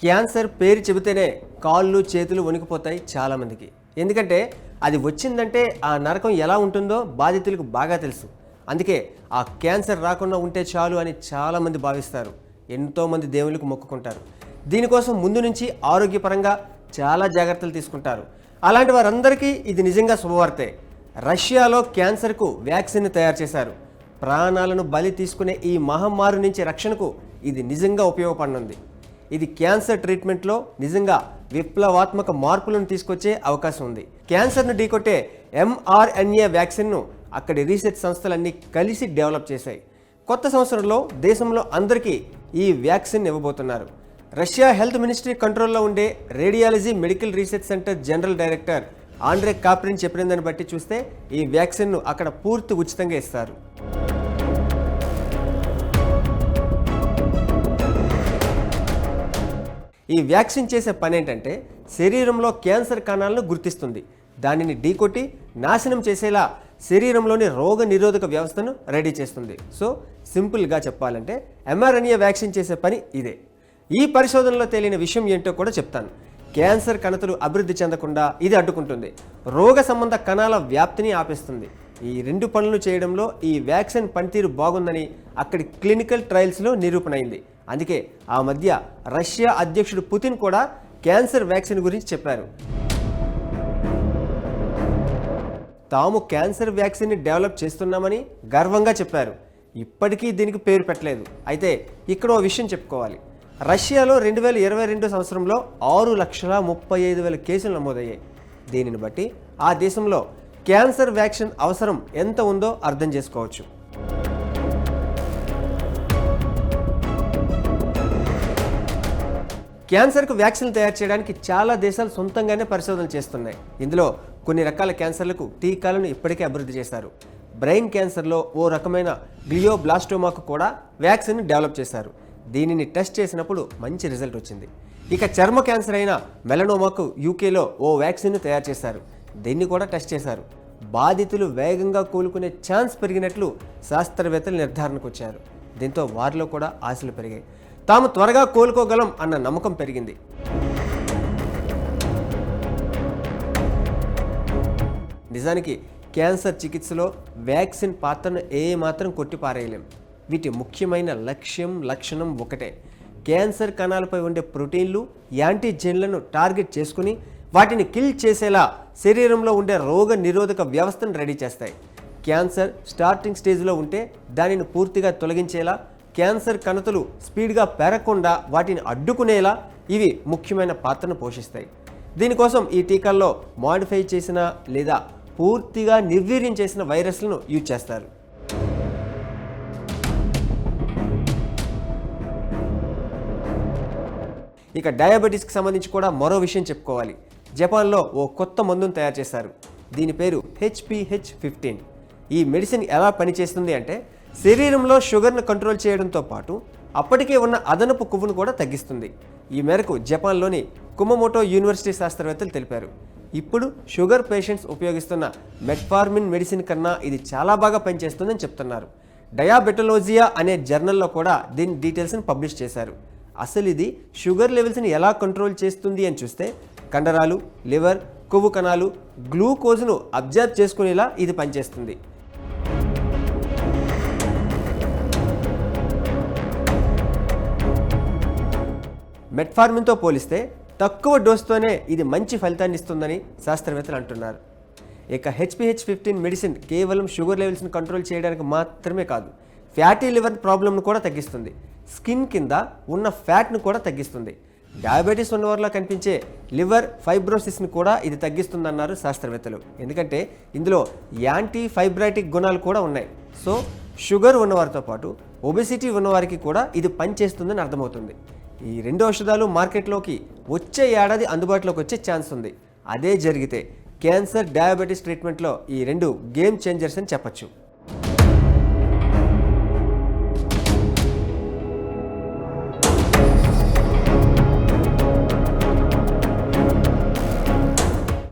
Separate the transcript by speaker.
Speaker 1: Cancer పేరు చెబితేనే కాళ్ళు చేతులు వణికిపోతాయి చాలామందికి. ఎందుకంటే అది వచ్చిందంటే ఆ నరకం ఎలా ఉంటుందో బాధితులకు బాగా తెలుసు. అందుకే ఆ క్యాన్సర్ రాకుండా ఉంటే చాలు అని చాలామంది భావిస్తారు. ఎంతోమంది దేవుళ్ళకు మొక్కుకుంటారు. దీనికోసం ముందు నుంచి ఆరోగ్యపరంగా చాలా జాగ్రత్తలు తీసుకుంటారు. అలాంటి వారందరికీ ఇది నిజంగా శుభవార్తే. రష్యాలో క్యాన్సర్కు వ్యాక్సిన్ తయారు చేశారు. ప్రాణాలను బలి తీసుకునే ఈ మహమ్మారి నుంచి రక్షణకు ఇది నిజంగా ఉపయోగపడనుంది. ఇది క్యాన్సర్ ట్రీట్మెంట్లో నిజంగా విప్లవాత్మక మార్పులను తీసుకొచ్చే అవకాశం ఉంది. క్యాన్సర్ను ఢీకొట్టే ఎంఆర్ఎన్ఏ వ్యాక్సిన్ను అక్కడి రీసెర్చ్ సంస్థలన్నీ కలిసి డెవలప్ చేశాయి. కొత్త సంవత్సరంలో దేశంలో అందరికీ ఈ వ్యాక్సిన్ ఇవ్వబోతున్నారు. రష్యా హెల్త్ మినిస్ట్రీ కంట్రోల్లో ఉండే radiology medical research centre general director Andrey Kaprin చెప్పిన దాన్ని బట్టి చూస్తే ఈ వ్యాక్సిన్ను అక్కడ పూర్తి ఉచితంగా ఇస్తారు. ఈ వ్యాక్సిన్ చేసే పని ఏంటంటే శరీరంలో క్యాన్సర్ కణాలను గుర్తిస్తుంది. దానిని ఢీకొట్టి నాశనం చేసేలా శరీరంలోని రోగ నిరోధక వ్యవస్థను రెడీ చేస్తుంది. సో సింపుల్గా చెప్పాలంటే ఎంఆర్ఎన్ఏ వ్యాక్సిన్ చేసే పని ఇదే. ఈ పరిశోధనలో తేలిన విషయం ఏంటో కూడా చెప్తాను. క్యాన్సర్ కణతలు అభివృద్ధి చెందకుండా ఇది అడ్డుకుంటుంది. రోగ సంబంధ కణాల వ్యాప్తిని ఆపేస్తుంది. ఈ రెండు పనులు చేయడంలో ఈ వ్యాక్సిన్ పనితీరు బాగుందని అక్కడి క్లినికల్ ట్రయల్స్లో నిరూపణ అయింది అందుకే ఆ మధ్య రష్యా అధ్యక్షుడు పుతిన్ కూడా క్యాన్సర్ వ్యాక్సిన్ గురించి చెప్పారు. తాము క్యాన్సర్ వ్యాక్సిన్ని డెవలప్ చేస్తున్నామని గర్వంగా చెప్పారు. ఇప్పటికీ దీనికి పేరు పెట్టలేదు. అయితే ఇక్కడ ఓ విషయం చెప్పుకోవాలి. రష్యాలో రెండు వేల ఇరవై రెండు సంవత్సరంలో ఆరు లక్షల ముప్పై ఐదు వేల కేసులు నమోదయ్యాయి. దీనిని బట్టి ఆ దేశంలో క్యాన్సర్ వ్యాక్సిన్ అవసరం ఎంత ఉందో అర్థం చేసుకోవచ్చు. క్యాన్సర్కు వ్యాక్సిన్ తయారు చేయడానికి చాలా దేశాలు సొంతంగానే పరిశోధనలు చేస్తున్నాయి. ఇందులో కొన్ని రకాల క్యాన్సర్లకు టీకాలను ఇప్పటికే అభివృద్ధి చేశారు. బ్రెయిన్ క్యాన్సర్లో ఓ రకమైన గ్లియోబ్లాస్టోమాకు కూడా వ్యాక్సిన్ డెవలప్ చేశారు. దీనిని టెస్ట్ చేసినప్పుడు మంచి రిజల్ట్ వచ్చింది. ఇక చర్మ క్యాన్సర్ అయిన మెలనోమాకు యూకేలో ఓ వ్యాక్సిన్ తయారు చేశారు. దీన్ని కూడా టెస్ట్ చేశారు. బాధితులు వేగంగా కోలుకునే ఛాన్స్ పెరిగినట్లు శాస్త్రవేత్తలు నిర్ధారణకు వచ్చారు. దీంతో వారిలో కూడా ఆశలు పెరిగాయి. తాము త్వరగా కోలుకోగలం అన్న నమ్మకం పెరిగింది. నిజానికి క్యాన్సర్ చికిత్సలో వ్యాక్సిన్ పాత్రను ఏ మాత్రం కొట్టిపారేయలేం వీటి ముఖ్యమైన లక్ష్యం లక్షణం ఒకటే. క్యాన్సర్ కణాలపై ఉండే ప్రోటీన్లు యాంటీజెన్లను టార్గెట్ చేసుకుని వాటిని కిల్ చేసేలా శరీరంలో ఉండే రోగ నిరోధక వ్యవస్థను రెడీ చేస్తాయి. క్యాన్సర్ స్టార్టింగ్ స్టేజ్లో ఉంటే దానిని పూర్తిగా తొలగించేలా క్యాన్సర్ కణతలు స్పీడ్గా పెరగకుండా వాటిని అడ్డుకునేలా ఇవి ముఖ్యమైన పాత్రను పోషిస్తాయి. దీనికోసం ఈ టీకాల్లో మాడిఫై చేసిన లేదా పూర్తిగా నిర్వీర్యం చేసిన వైరస్లను యూజ్ చేస్తారు. ఇక డయాబెటీస్కి సంబంధించి కూడా మరో విషయం చెప్పుకోవాలి. జపాన్లో ఓ కొత్త మందును తయారు చేశారు. దీని పేరు హెచ్పిహెచ్ ఫిఫ్టీన్. ఈ మెడిసిన్ ఎలా పనిచేస్తుంది అంటే శరీరంలో షుగర్ను కంట్రోల్ చేయడంతో పాటు అప్పటికే ఉన్న అదనపు కొవ్వును కూడా తగ్గిస్తుంది. ఈ మేరకు జపాన్లోని కుమమోటో యూనివర్సిటీ శాస్త్రవేత్తలు తెలిపారు. ఇప్పుడు షుగర్ పేషెంట్స్ ఉపయోగిస్తున్న మెట్ఫార్మిన్ మెడిసిన్ కన్నా ఇది చాలా బాగా పనిచేస్తుందని చెప్తున్నారు. డయాబెటలోజియా అనే జర్నల్లో కూడా దీని డీటెయిల్స్ని పబ్లిష్ చేశారు. అసలు ఇది షుగర్ లెవెల్స్ని ఎలా కంట్రోల్ చేస్తుంది అని చూస్తే కండరాలు లివర్ కొవ్వు కణాలు గ్లూకోజ్ను అబ్జర్వ్ చేసుకునేలా ఇది పనిచేస్తుంది. మెట్ఫార్మిన్తో పోలిస్తే తక్కువ డోస్తోనే ఇది మంచి ఫలితాన్ని ఇస్తుందని శాస్త్రవేత్తలు అంటున్నారు. ఇక హెచ్పిహెచ్ ఫిఫ్టీన్ మెడిసిన్ కేవలం షుగర్ లెవెల్స్ని కంట్రోల్ చేయడానికి మాత్రమే కాదు ఫ్యాటీ లివర్ ప్రాబ్లమ్ను కూడా తగ్గిస్తుంది. స్కిన్ కింద ఉన్న ఫ్యాట్ను కూడా తగ్గిస్తుంది. డయాబెటీస్ ఉన్నవారిలో కనిపించే లివర్ ఫైబ్రోసిస్ని కూడా ఇది తగ్గిస్తుందన్నారు శాస్త్రవేత్తలు. ఎందుకంటే ఇందులో యాంటీ ఫైబ్రాటిక్ గుణాలు కూడా ఉన్నాయి. సో షుగర్ ఉన్నవారితో పాటు ఒబెసిటీ ఉన్నవారికి కూడా ఇది పనిచేస్తుందని అర్థమవుతుంది. ఈ రెండు ఔషధాలు మార్కెట్లోకి వచ్చే ఏడాది అందుబాటులోకి వచ్చే ఛాన్స్ ఉంది. అదే జరిగితే క్యాన్సర్ డయాబెటీస్ ట్రీట్మెంట్లో ఈ రెండు గేమ్ చేంజర్స్ అని చెప్పచ్చు.